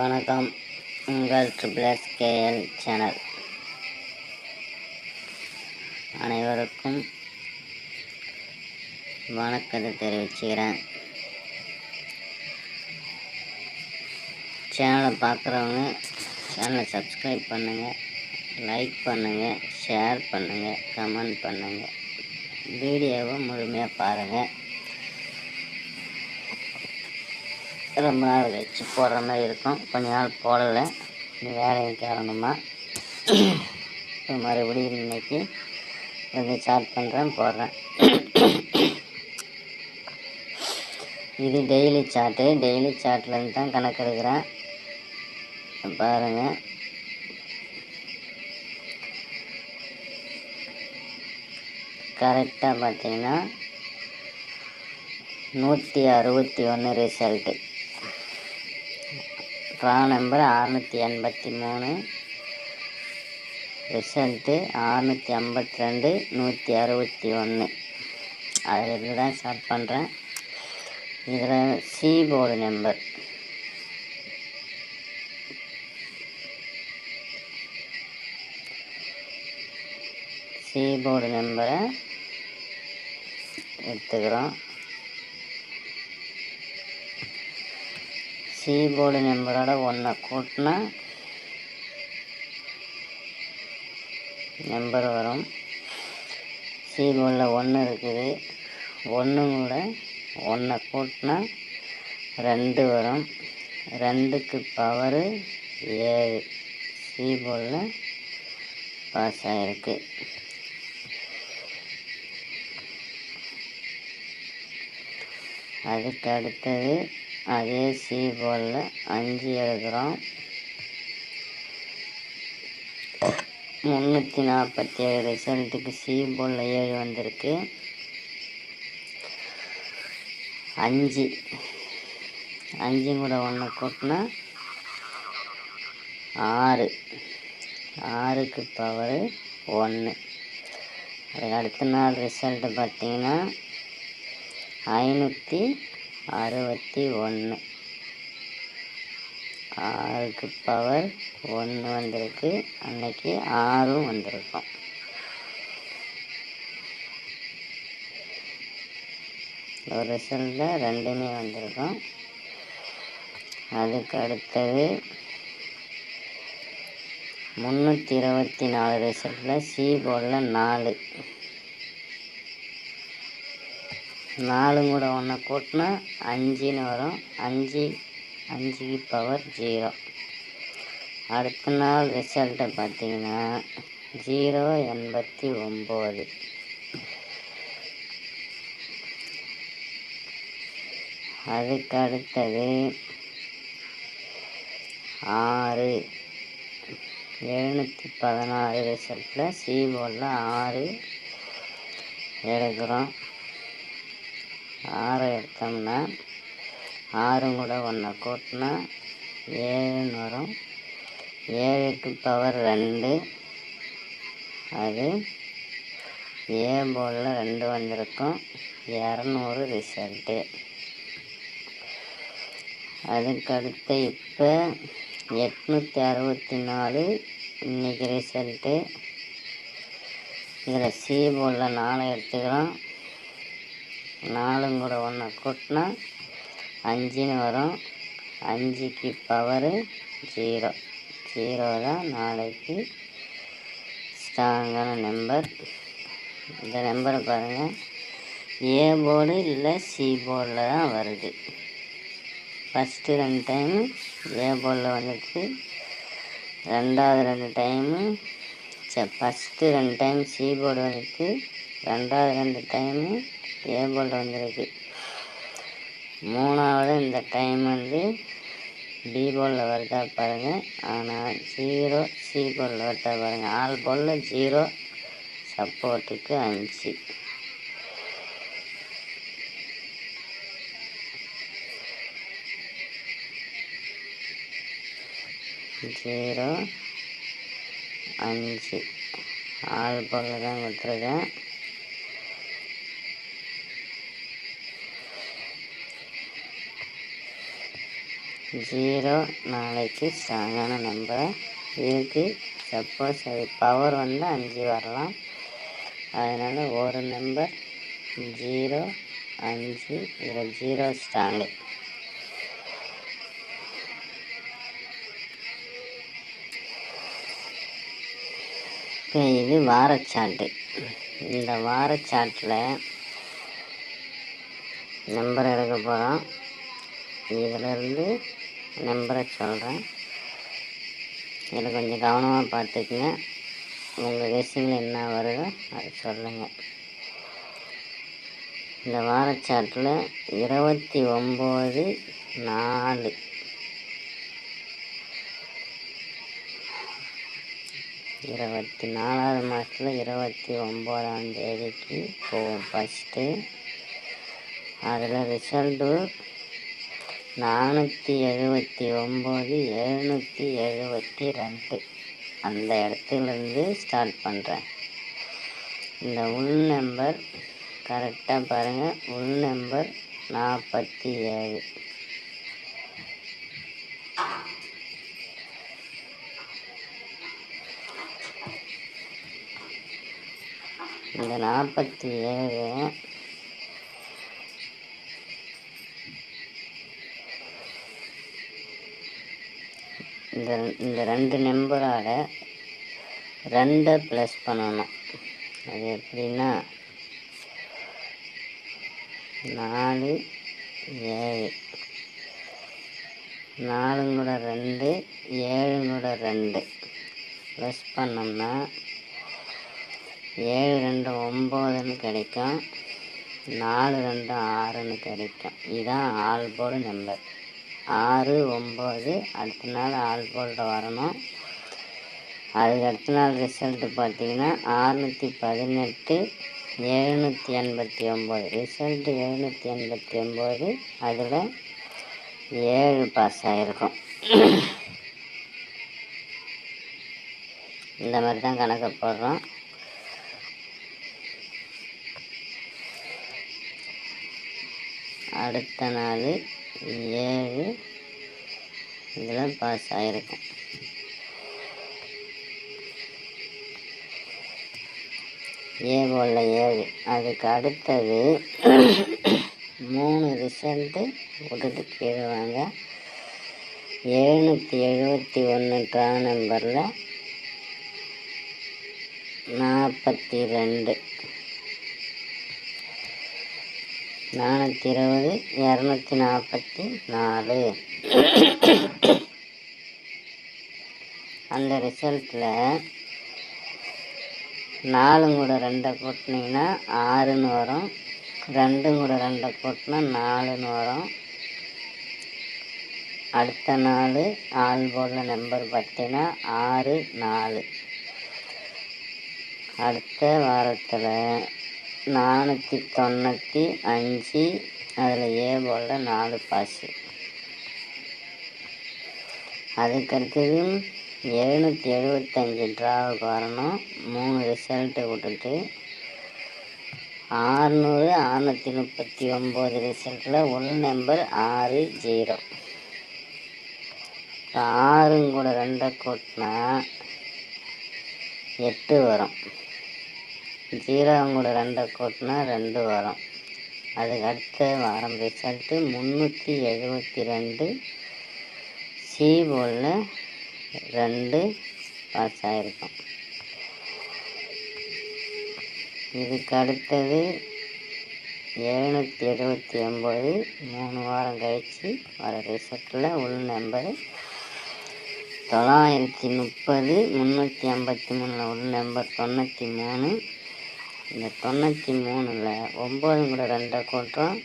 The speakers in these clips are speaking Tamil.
வணக்கம். உங்கள் ட்ரிபிள் கேஎல் சேனல். அனைவருக்கும் வணக்கத்தை தெரிவிச்சுக்கிறேன். சேனலை பார்க்குறவங்க சேனலை சப்ஸ்கிரைப் பண்ணுங்கள் லைக் பண்ணுங்கள் ஷேர் பண்ணுங்கள் கமெண்ட் பண்ணுங்கள் வீடியோவை முழுமையாக பாருங்கள் ரொம்ப நாள் கழிச்சு போடுற மாதிரி இருக்கும். கொஞ்ச நாள் போடலை. இந்த வேலையின் காரணமாக இப்போ மறுபடியும் இன்றைக்கி கொஞ்சம் ஸ்டார்ட் பண்ணுறேன் போடுறேன். இது டெய்லி சார்ட்டு டெய்லி சார்ட்லேருந்து தான் கணக்கு எடுக்கிறேன். பாருங்கள் கரெக்டாக பார்த்தீங்கன்னா நூற்றி அறுபத்தி ஒன்று ரிசல்ட்டு ட்ரா நம்பர் அறநூற்றி எண்பத்தி மூணு. ரிசல்ட்டு அறநூற்றி ஐம்பத்தி ரெண்டு நூற்றி அறுபத்தி ஒன்று. அதில் தான் ஸ்டார்ட் பண்ணுறேன் இதில் C board number C board நம்பரை எடுத்துக்கிறோம். சி போர்டு நம்பரோட ஒன்றை கூட்டினா நம்பர் வரும் சி போர்டில் ஒன்று இருக்குது ஒன்று கூட ஒன்றை கூட்டினா ரெண்டு வரும் ரெண்டுக்கு பவரு ஏழு சி போர்டில் பாஸ் ஆகிருக்கு அதுக்கு அடுத்தது அதே சி போலில் அஞ்சு எழுதுகிறோம் முந்நூற்றி நாற்பத்தி ஏழு ரிசல்ட்டுக்கு சி போலில் ஏழு வந்திருக்கு. அஞ்சு. அஞ்சு கூட ஒன்று கூட்டினா ஆறு. ஆறுக்கு பவர் ஒன்று அதுக்கு அடுத்த நாள் ரிசல்ட்டு பார்த்தீங்கன்னா ஐநூற்றி அறுபத்தி ஒன்று. ஆறுக்கு பவர் ஒன்று வந்திருக்கு. அன்னைக்கு ஆறும் வந்திருக்கும். ஒரு ரிசல்ட்டில் ரெண்டுமே வந்திருக்கும். அதுக்கு அடுத்தது முந்நூற்றி இருபத்தி நாலு ரிசல்ட்டில் சி போர்டில் நாலு. நாலு கூட ஒன்று கூட்டினா அஞ்சுன்னு வரும். அஞ்சு அஞ்சுக்கு பவர் ஜீரோ அடுத்த நாள் ரிசல்ட்டை பார்த்தீங்கன்னா ஜீரோ எண்பத்தி ஒம்பது அதுக்கு அடுத்தது ஆறு. எழுநூற்றி பதினாறு ரிசல்ட்டில் சி போர்டில் ஆறு எடுக்கிறோம். ஆறு எடுத்தோம்னா ஆறு கூட ஒன்றை கூட்டினா ஏழுன்னு வரும். ஏழுக்கு பவர் ரெண்டு. அது ஏ போலில் ரெண்டு வந்திருக்கும். இரநூறு ரிசல்ட்டு அதுக்கடுத்து இப்போ எட்நூற்றி அறுபத்தி நாலு இன்றைக்கி ரிசல்ட்டு இதில் சி போலில் நாலு எடுத்துக்கிறோம். நாலும் கூட ஒன்று கூட்டினா அஞ்சுன்னு வரும். அஞ்சுக்கு பவரு ஜீரோ ஜீரோ தான் நாளைக்கு ஸ்ட்ராங்கான நம்பர் இந்த நம்பரை பாருங்கள் ஏ போர்டு இல்லை சி போர்டில் தான் வருது. ஃபஸ்ட்டு ரெண்டு டைமு ஏ போர்டில் வந்துச்சு. ரெண்டாவது ரெண்டு டைமு சரி ஃபஸ்ட்டு ரெண்டு டைம் சி போர்டு வந்துச்சு. ரெண்டாவது ரெண்டு டைமு ஏபோல் போர்டு வந்திருக்கு. மூணாவது இந்த டைம் வந்து பி போலில் வருதா பாருங்கள் ஆனால் ஜீரோ சி போலில் வருதா பாருங்கள் ஆல் போலில் ஜீரோ சப்போர்ட்டுக்கு அஞ்சு. ஜீரோ அஞ்சு. ஆள் போலில் தான் கொடுத்துருக்கேன். ஜீரோ நாளைக்கு ஸ்ட்ராங்கான நம்பர் இதுக்கு சப்போஸ் அது பவர் வந்து அஞ்சு வரலாம். அதனால் ஒரு நம்பர் ஜீரோ அஞ்சு இதில் ஜீரோ ஸ்ட்ராங்கு இப்போ இது வாரச்சாட்டு இந்த வாரச்சாட்டில் நம்பர் எடுக்க போகிறோம் இதிலிருந்து நம்பரை சொல்கிறேன் இதில் கொஞ்சம் கவனமாக பார்த்துக்குங்க. உங்கள் விஷயங்கள் என்ன வருதோ அதை சொல்லுங்கள் இந்த வாரச்சாட்டில் இருபத்தி ஒம்பது நாலு. இருபத்தி நாலாவது மாதத்தில் இருபத்தி ஒம்போதாம் தேதிக்கு போவோம் ஃபஸ்ட்டு அதில் ரிசல்ட்டு நானூற்றி எழுபத்தி ஒம்பது எழுநூற்றி எழுபத்தி ரெண்டு. அந்த இடத்துலேருந்து ஸ்டார்ட் பண்ணுறேன் இந்த உள் நம்பர் கரெக்டாக பாருங்கள் உள் நம்பர் நாற்பத்தி ஏழு. இந்த நாற்பத்தி ஏழு இந்த இந்த ரெண்டு நம்பரால் ரெண்டை ப்ளஸ் பண்ணணும். அது எப்படின்னா நாலு ஏழு. நாலுங்கூட ரெண்டு ஏழுங்கூட ரெண்டு. ப்ளஸ் பண்ணோம்னா ஏழு ரெண்டு ஒம்போதுன்னு கிடைக்கும். நாலு ரெண்டு ஆறுன்னு கிடைக்கும். இதுதான் ஆல்போர்டு நம்பர். ஆறு ஒம்பது. அடுத்த நாள் ஆள் போர்டில் வரணும். அதுக்கு அடுத்த நாள் ரிசல்ட்டு பார்த்தீங்கன்னா ஆறுநூற்றி பதினெட்டு எழுநூற்றி எண்பத்தி ஒம்பது. ரிசல்ட்டு எழுநூற்றி எண்பத்தி ஒம்பது அதில் ஏழு பாஸ் ஆகிருக்கும் இந்த மாதிரி தான் கணக்கு போடுறோம். அடுத்த நாள் ஏழு இதில் பாஸ் ஆகிருக்கும் ஏ போல ஏழு. அதுக்கு அடுத்தது மூணு ரிசல்ட்டு விட்டுட்டு கீழே வாங்க எழுநூற்றி எழுபத்தி ஒன்று ட்ரா நம்பரில் நாற்பத்தி ரெண்டு. நானூற்றி இருபது இரநூத்தி நாற்பத்தி நாலு. அந்த ரிசல்ட்டில் நாலும் கூட ரெண்டை கூட்டினீங்கன்னா ஆறுன்னு வரும். ரெண்டும் கூட ரெண்டை கூட்டினா நாலுன்னு வரும். அடுத்த நாள் ஆள் போர்டில் நம்பர் பார்த்தீங்கன்னா ஆறு நாலு. அடுத்த வாரத்தில் நானூற்றி தொண்ணூற்றி அஞ்சு அதில் ஏ போல நாலு பாஸு அதுக்கடுத்தது எழுநூற்றி எழுபத்தஞ்சி ட்ராவுக்கு வரணும். மூணு ரிசல்ட்டை விட்டுட்டு ஆறுநூறு அறநூற்றி முப்பத்தி ஒம்பது ரிசல்ட்டில் உள் நம்பர் ஆறு ஜீரோ ஆறுங்கூட ரெண்டை கூட்டினா எட்டு வரும். ஜீரோவும் கூட ரெண்டை கூட்டினா ரெண்டு வரும். அதுக்கு அடுத்த வாரம் ரிசல்ட்டு முந்நூற்றி எழுபத்தி ரெண்டு சி போலில் ரெண்டு பாஸ் ஆகிருக்கும் இதுக்கு அடுத்தது எழுநூற்றி எழுபத்தி ஒம்பது மூணு வாரம் கழித்து வர ரிசல்ட்டில் உள் நம்பரு தொள்ளாயிரத்தி முப்பது முந்நூற்றி ஐம்பத்தி மூணில் உள் நம்பர் தொண்ணூற்றி மூணு இந்த தொண்ணூற்றி மூணில் ஒம்பது கூட ரெண்டை கூட்டுறோம்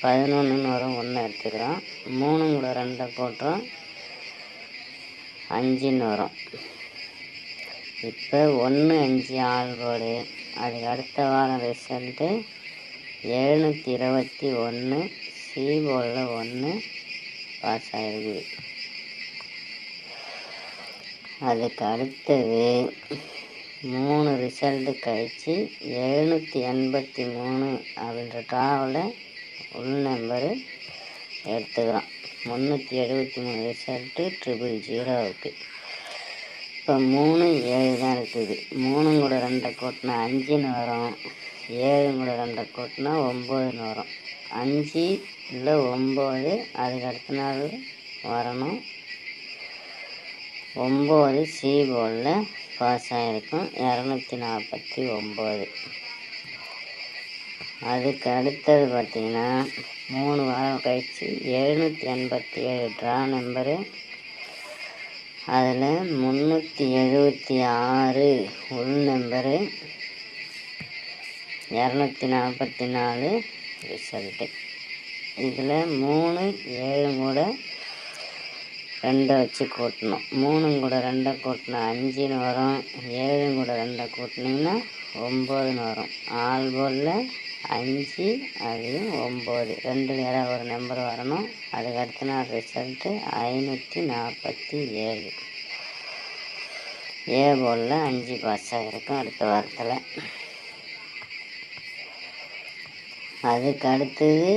பதினொன்றுன்னு வரும் ஒன்று எடுத்துக்கிறோம். மூணு கூட ரெண்டை கூட்டுறோம் அஞ்சுன்னு வரும். இப்போ ஒன்று அஞ்சு ஆள் கோடு அதுக்கு அடுத்த வாரம் ரிசல்ட்டு எழுநூற்றி இருபத்தி ஒன்று சி போர்டில் ஒன்று பாஸ் ஆகிருக்கு அதுக்கு அடுத்தது மூணு ரிசல்ட்டு கழித்து எழுநூற்றி எண்பத்தி மூணு அப்படின்ற ட்ராவில் உள் நம்பரு எடுத்துக்கிறோம். முந்நூற்றி எழுபத்தி மூணு ரிசல்ட்டு ட்ரிபிள் ஜீரோவுக்கு இப்போ மூணு ஏழு தான் இருக்குது. மூணு கூட ரெண்டை கூட்டினா அஞ்சுன்னு வரும். ஏழு கூட ரெண்டை கூட்டினா ஒம்போதுன்னு வரும். அஞ்சு இல்லை ஒம்பது அதுக்கு அடுத்த நாள் வரணும். ஒம்பது சி போலில் பாஸ் ஆகிருக்கும் இரநூத்தி நாற்பத்தி ஒம்பது. அதுக்கு அடுத்தது பார்த்திங்கன்னா மூணு வாரம் கழித்து எழுநூற்றி எண்பத்தி ஏழு ட்ரா நம்பரு அதில் முந்நூற்றி எழுபத்தி ஆறு உள் நம்பரு இரநூத்தி நாற்பத்தி நாலு ரிசல்ட்டு இதில் மூணு ஏழு கூட ரெண்டை வச்சு கூட்டணும். மூணு கூட ரெண்டை கூட்டினா அஞ்சுன்னு வரும். ஏழும் கூட ரெண்டை கூட்டினீங்கன்னா ஒம்போதுன்னு வரும். ஆள் போலில் அஞ்சு அதையும் ஒம்பது. ரெண்டு நேரம் ஒரு நம்பர் வரணும். அதுக்கு அடுத்த நாள் ரிசல்ட்டு ஐநூற்றி நாற்பத்தி ஏழு. ஏ போலில் அஞ்சு பாஸ் ஆகிருக்கும் அடுத்த வாரத்தில். அதுக்கு அடுத்தது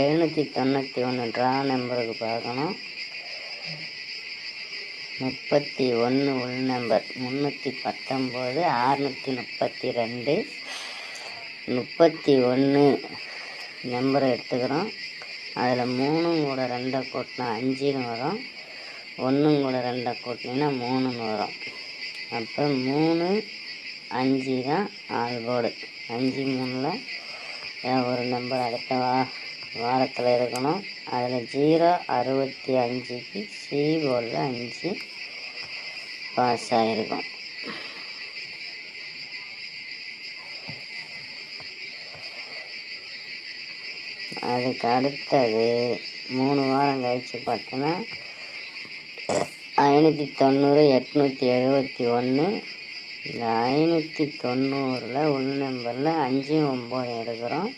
எழுநூற்றி தொண்ணூற்றி ஒன்று ட்ரா நம்பருக்கு பார்க்கணும். முப்பத்தி ஒன்று உள் நம்பர். முந்நூற்றி பத்தொம்போது ஆறுநூற்றி முப்பத்தி ரெண்டு முப்பத்தி ஒன்று நம்பரை எடுத்துக்கிறோம். அதில் மூணும் கூட ரெண்டை கூட்டினா அஞ்சுன்னு வரும். ஒன்றும் கூட ரெண்டை கூட்டினீங்கன்னா மூணுன்னு வரும். அப்போ மூணு அஞ்சு தான் ஆல்போர்டு அஞ்சு மூணில் ஒரு நம்பர் அடுத்தவா? வாரத்தில் இருக்கணும். அதில் ஜீரோ அறுபத்தி அஞ்சுக்கு சி போர்டில் அஞ்சு பாஸ் ஆகிருக்கும் அதுக்கு அடுத்தது மூணு வாரம் கழித்து பார்த்தோன்னா ஐநூற்றி தொண்ணூறு எட்நூற்றி எழுபத்தி ஒன்று இந்த ஐநூற்றி தொண்ணூறில் உள் நம்பரில் அஞ்சு ஒம்பது எடுக்கிறோம்.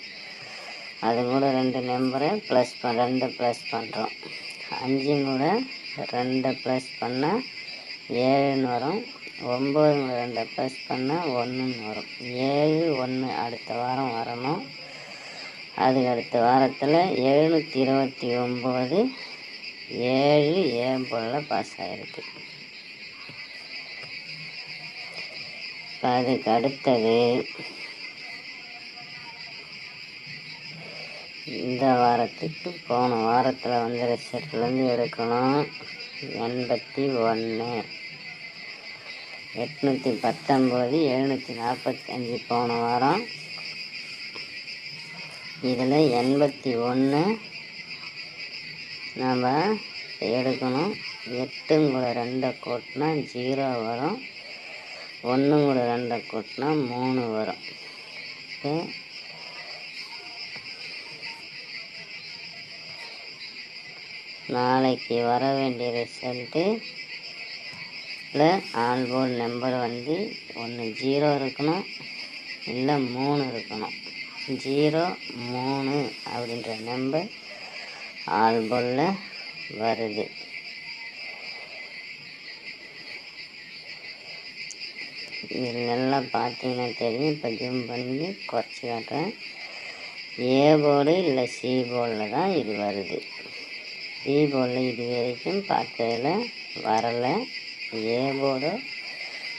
அது கூட ரெண்டு நம்பரை ப்ளஸ் ப ரெண்டு ப்ளஸ் பண்ணுறோம் அஞ்சு கூட ரெண்டை ப்ளஸ் பண்ணால் ஏழுன்னு வரும். ஒம்பது ரெண்டு ப்ளஸ் பண்ணால் ஒன்றுன்னு வரும். ஏழு ஒன்று அடுத்த வாரம் வரணும். அதுக்கு அடுத்த வாரத்தில் எழுநூற்றி இருபத்தி ஒம்பது ஏழு ஏம்போலில் பாஸ் ஆகிருக்கு இப்போ அதுக்கு அடுத்தது இந்த வாரத்துக்கு போன வாரத்தில் வந்து ரிசல்ட்லேருந்து எடுக்கணும். எண்பத்தி ஒன்று எட்நூற்றி பத்தொம்போது எழுநூற்றி நாற்பத்தஞ்சு போன வாரம். இதில் எண்பத்தி ஒன்று நம்ம எடுக்கணும். எட்டும் கூட ரெண்டை கூட்டினா ஜீரோ வரும். ஒன்றும் கூட ரெண்டை கூட்டினா மூணு வரும். இப்போ நாளைக்கு வர வேண்டிய ரிசல்ட்டு ஆல்போர்ட் நம்பர் வந்து ஒன்று ஜீரோ இருக்கணும் இல்லை மூணு இருக்கணும். ஜீரோ மூணு அப்படின்ற நம்பர் ஆல்போர்டில் வருது. இது நல்லா பார்த்தீங்கன்னா தெரியும். இப்போ ஜூம் பண்ணி குறைச்சி காட்டுறேன். ஏ போர்டு இல்லை சி போர்டில் தான் இது வருது. சி போர்டில் இது வரைக்கும் பார்த்ததில் வரலை ஏ போர்டோ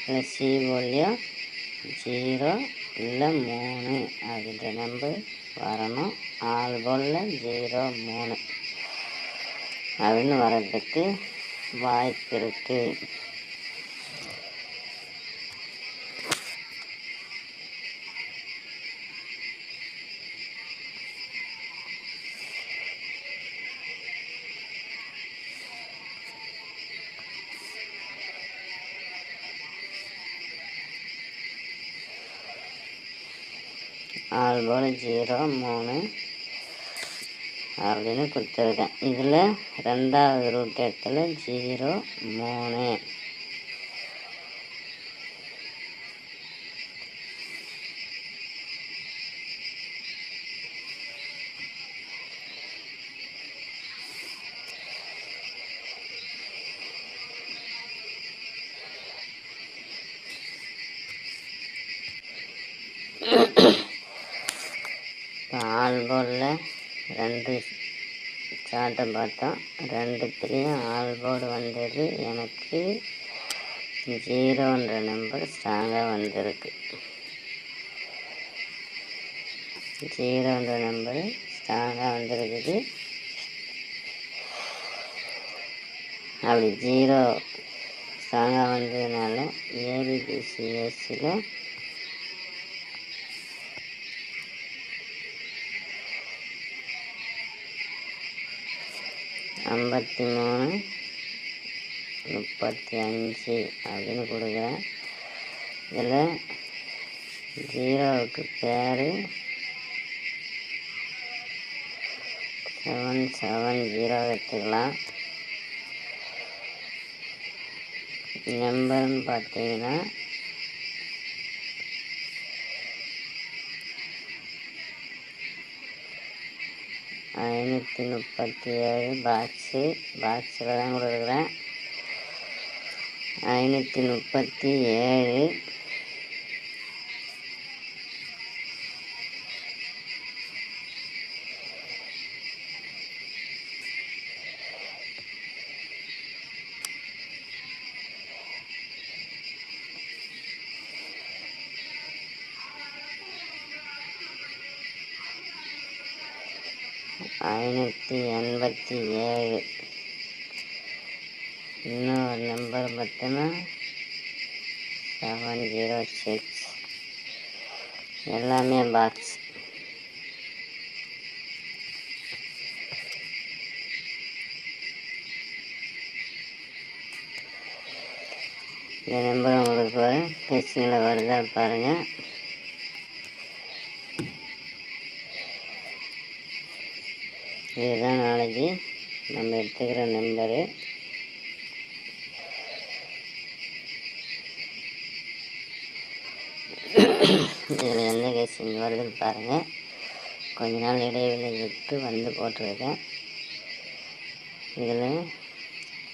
இல்லை சி போர்ட்லேயோ ஜீரோ இல்லை மூணு அப்படின்ற நம்பர் வரணும் ஆறு போர்டில் ஜீரோ மூணு அப்படின்னு வர்றதுக்கு வாய்ப்பு இருக்குது ஆறு ஜீரோ மூணு அப்படின்னு கொடுத்துருக்கேன். இதில் ரெண்டாவது ரூட் இடத்துல ஜீரோ மூணு. ஆல்போர்டில் ரெண்டு சார்ட்டை பார்த்தோம் ரெண்டுத்துலேயும் ஆல்போர்டு வந்தது. எனக்கு ஜீரோன்ற நம்பர் ஸ்ட்ராங்காக வந்திருக்கு. ஜீரோன்ற நம்பர் ஸ்ட்ராங்காக வந்திருக்குது. அப்படி ஜீரோ ஸ்ட்ராங்காக வந்ததுனால ஏபிபிசிஎஸ்சியில் ஐம்பத்தி மூணு முப்பத்தி அஞ்சு அப்படின்னு கொடுக்குறேன். இதில் ஜீரோவுக்கு பேர் செவன் செவன் ஜீரோ எடுத்துக்கலாம் நம்பர்னு பார்த்தீங்கன்னா ஐநூற்றி முப்பத்தி ஏழு பாக்ஸு பாக்ஸில் தான் கொடுக்குறேன் ஐநூற்றி முப்பத்தி ஏழு ஐநூற்றி எண்பத்தி ஏழு. இன்னொரு நம்பர் பார்த்தோன்னா செவன் ஜீரோ சிக்ஸ் எல்லாமே பாக்ஸ் இந்த நம்பர் உங்களுக்கு பிரச்சனையில் வருதா பாருங்கள் இதுதான் நாளைக்கு. நம்ம எடுத்துக்கிற நம்பரு இதில் எந்த கேசிங் வருதுன்னு பாருங்கள் கொஞ்ச நாள் இடைவெளி விட்டு வந்து போட்டிருக்கேன். இதில்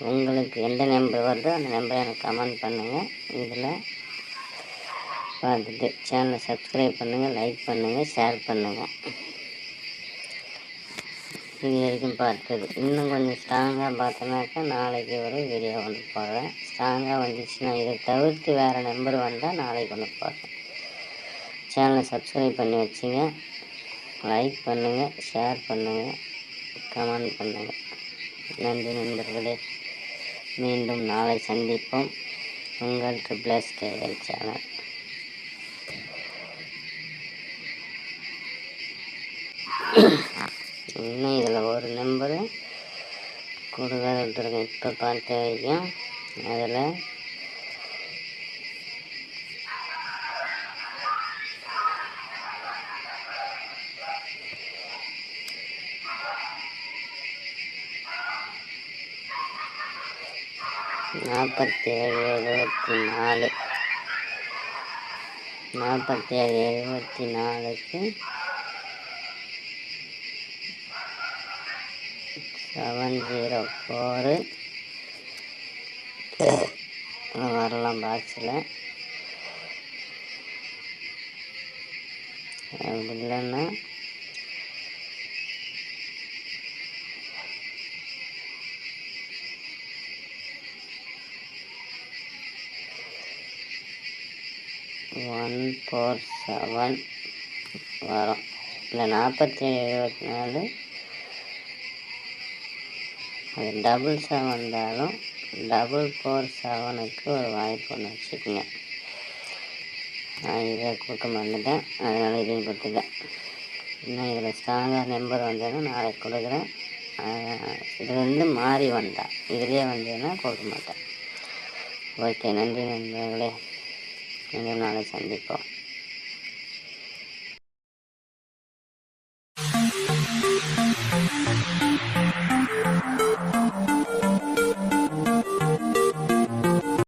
உங்களுக்கு எந்த நம்பர் வருதோ அந்த நம்பரை எனக்கு கமெண்ட் பண்ணுங்கள் இதில் பார்த்துட்டு சேனலை சப்ஸ்கிரைப் பண்ணுங்கள் லைக் பண்ணுங்கள் ஷேர் பண்ணுங்கள் இது வரைக்கும் பார்த்தது. இன்னும் கொஞ்சம் ஸ்ட்ராங்காக பார்த்தோன்னாக்கா நாளைக்கு ஒரு வீடியோ ஒன்று போடுறேன் ஸ்ட்ராங்காக வந்துச்சுன்னா இதை தவிர்த்து வேறு நம்பர் வந்தால் நாளைக்கு ஒன்று போடுறேன் சேனலை சப்ஸ்கிரைப் பண்ணி வச்சுங்க. லைக் பண்ணுங்கள் ஷேர் பண்ணுங்கள் கமெண்ட் பண்ணுங்கள் நன்றி நண்பர்களே. மீண்டும் நாளை சந்திப்போம். உங்கள் ட்ரிப்ளஸ் கேஎல் சேனல் இன்னும் இதில் ஒரு நம்பரு? கொடுக்காத விட்டுருக்கேன் இப்போ பார்த்த வரைக்கும் அதில் நாற்பத்தி ஏழு எழுபத்தி நாலு நாற்பத்தி ஏழு எழுபத்தி நாலுக்கு செவன் ஜீரோ ஃபோரு. வரலாம் பாக்ஸில் அப்படி இல்லைன்னா ஒன் ஃபோர் செவன் வரும். இல்லை நாற்பத்தி எழுபத்தி நாலு. அது டபுள் செவன் இருந்தாலும் டபுள் ஃபோர் செவனுக்கு ஒரு வாய்ப்பு ஒன்று வச்சுக்கோங்க. நான் இதை கொடுக்க மாட்டேன் அதனால் இதையும் கொடுத்துட்டேன். இன்னும் இதில் ஸ்ட்ராங்காக நம்பர் வந்ததுன்னா நாளைக்கு கொடுக்குறேன். இதுலேருந்து மாறி வந்தா. இதுலேயே வந்ததுன்னா கொடுக்க மாட்டேன். ஓகே நன்றி நண்பர்களே. இன்னும் நாளை சந்திப்போம்.